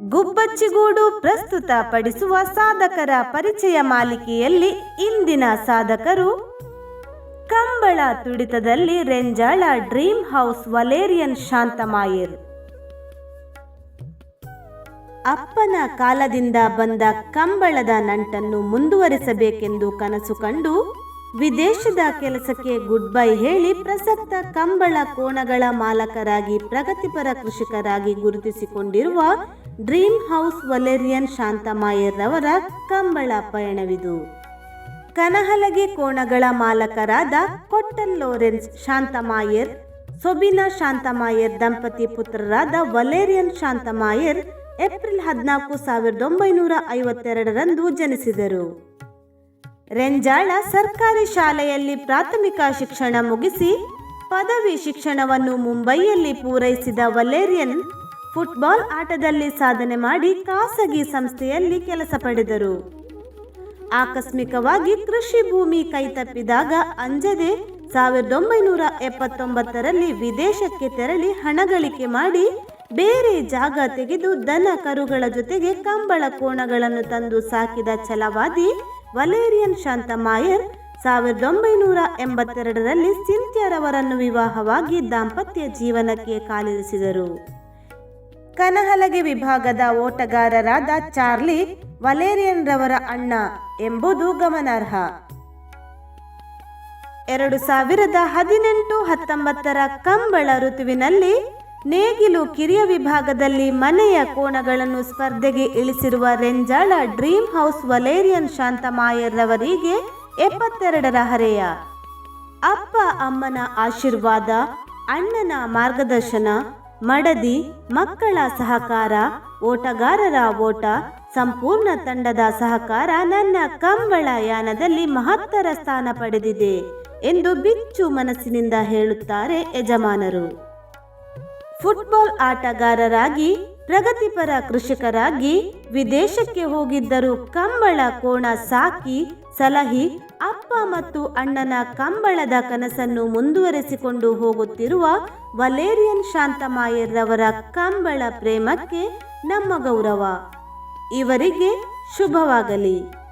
ಗುಬ್ಬಚ್ಚಿಗೂಡು ಪ್ರಸ್ತುತ ಪಡಿಸುವ ಸಾಧಕರ ಪರಿಚಯ ಮಾಲಿಕೆಯಲ್ಲಿ ಇಂದಿನ ಸಾಧಕರು Kambala ತುಡಿತದಲ್ಲಿ Renjala dream house Valerian Shanthamayor. ಅಪ್ಪನ ಕಾಲದಿಂದ ಬಂದ ಕಂಬಳದ ನಂಟನ್ನು ಮುಂದುವರಿಸಬೇಕೆಂದು ಕನಸು ಕಂಡು ವಿದೇಶದ ಕೆಲಸಕ್ಕೆ ಗುಡ್ ಬೈ ಹೇಳಿ ಪ್ರಸಕ್ತ ಕಂಬಳ ಕೋಣಗಳ ಮಾಲಕರಾಗಿ, ಪ್ರಗತಿಪರ ಕೃಷಿಕರಾಗಿ ಗುರುತಿಸಿಕೊಂಡಿರುವ ಡ್ರೀಮ್ ಹೌಸ್ ವಲೇರಿಯನ್ ಶಾಂತಮಾಯರ್ ರವರ ಕಂಬಳ ಪಯಣವಿದು. ಕನಹಲಗೆ ಕೋಣಗಳ ಮಾಲಕರಾದ ಕೊಟ್ಟನ್ ಲೋರೆನ್ಸ್ ಶಾಂತಮಾಯರ್, ಸೊಬಿನಾ ಶಾಂತಮಾಯರ್ ದಂಪತಿ ಪುತ್ರರಾದ ವಲೇರಿಯನ್ ಶಾಂತಮಾಯರ್ ಏಪ್ರಿಲ್ ಹದಿನಾಲ್ಕು ಸಾವಿರದ ಒಂಬೈನೂರ ಐವತ್ತೆರಡರಂದು ಜನಿಸಿದರು. ರೆಂಜಾಳ ಸರ್ಕಾರಿ ಶಾಲೆಯಲ್ಲಿ ಪ್ರಾಥಮಿಕ ಶಿಕ್ಷಣ ಮುಗಿಸಿ ಪದವಿ ಶಿಕ್ಷಣವನ್ನು ಮುಂಬೈಯಲ್ಲಿ ಪೂರೈಸಿದ ವಲೇರಿಯನ್ ಫುಟ್ಬಾಲ್ ಆಟದಲ್ಲಿ ಸಾಧನೆ ಮಾಡಿ ಖಾಸಗಿ ಸಂಸ್ಥೆಯಲ್ಲಿ ಕೆಲಸ ಪಡೆದರು. ಆಕಸ್ಮಿಕವಾಗಿ ಕೃಷಿ ಭೂಮಿ ಕೈತಪ್ಪಿದಾಗ ಅಂಜದೆ ಸಾವಿರದ ಒಂಬೈನೂರ ಎಪ್ಪತ್ತೊಂಬತ್ತರಲ್ಲಿ ವಿದೇಶಕ್ಕೆ ತೆರಳಿ ಹಣ ಗಳಿಕೆ ಮಾಡಿ ಬೇರೆ ಜಾಗ ತೆಗೆದು ದನ ಕರುಗಳ ಜೊತೆಗೆ ಕಂಬಳ ಕೋಣಗಳನ್ನು ತಂದು ಸಾಕಿದ ಛಲವಾದಿ ವಲೇರಿಯನ್ ಶಾಂತಮಾಯರ್ ಸಾವಿರದ ಒಂಬೈನೂರ ಎಂಬತ್ತೆರಡರಲ್ಲಿ ಸಿಂತ್ಯರವರನ್ನು ವಿವಾಹವಾಗಿ ದಾಂಪತ್ಯ ಜೀವನಕ್ಕೆ ಕಾಲಿರಿಸಿದರು. ಕನಹಲಗೆ ವಿಭಾಗದ ಓಟಗಾರರಾದ ಚಾರ್ಲಿ ವಲೇರಿಯನ್ ರವರ ಅಣ್ಣ ಎಂಬುದು ಗಮನಾರ್ಹ. ಎರಡು ಸಾವಿರದ ಹದಿನೆಂಟು ಹತ್ತೊಂಬತ್ತರ ಕಂಬಳ ಋತುವಿನಲ್ಲಿ ನೇಗಿಲು ಕಿರಿಯ ವಿಭಾಗದಲ್ಲಿ ಮನೆಯ ಕೋಣಗಳನ್ನು ಸ್ಪರ್ಧೆಗೆ ಇಳಿಸಿರುವ Renjala dream house Valerian Shanthamayor ರವರಿಗೆ ಎಪ್ಪತ್ತೆರಡರ ಹರೆಯ ಅಪ್ಪ ಅಮ್ಮನ ಆಶೀರ್ವಾದ, ಅಣ್ಣನ ಮಾರ್ಗದರ್ಶನ, ಮಡದಿ, ಮಕ್ಕಳ ಸಹಕಾರ, ಓಟಗಾರರ ಓಟ, ಸಂಪೂರ್ಣ ತಂಡದ ಸಹಕಾರ ನನ್ನ ಕಂಬಳ ಯಾನದಲ್ಲಿ ಮಹತ್ತರ ಸ್ಥಾನ ಪಡೆದಿದೆ ಎಂದು ಬಿಚ್ಚು ಮನಸ್ಸಿನಿಂದ ಹೇಳುತ್ತಾರೆ ಯಜಮಾನರು. ಫುಟ್ಬಾಲ್ ಆಟಗಾರರಾಗಿ ಪ್ರಗತಿಪರ ಕೃಷಿಕರಾಗಿ, ವಿದೇಶಕ್ಕೆ ಹೋಗಿದ್ದರೂ ಕಂಬಳ ಕೋಣ ಸಾಕಿ, ಸಲಹಿ, ಅಪ್ಪ ಮತ್ತು ಅಣ್ಣನ ಕಂಬಳದ ಕನಸನ್ನು ಮುಂದುವರೆಸಿಕೊಂಡು ಹೋಗುತ್ತಿರುವ ವಲೇರಿಯನ್ ಶಾಂತಮಾಯರ್ರವರ ಕಂಬಳ ಪ್ರೇಮಕ್ಕೆ ನಮ್ಮ ಗೌರವ. ಇವರಿಗೆ ಶುಭವಾಗಲಿ.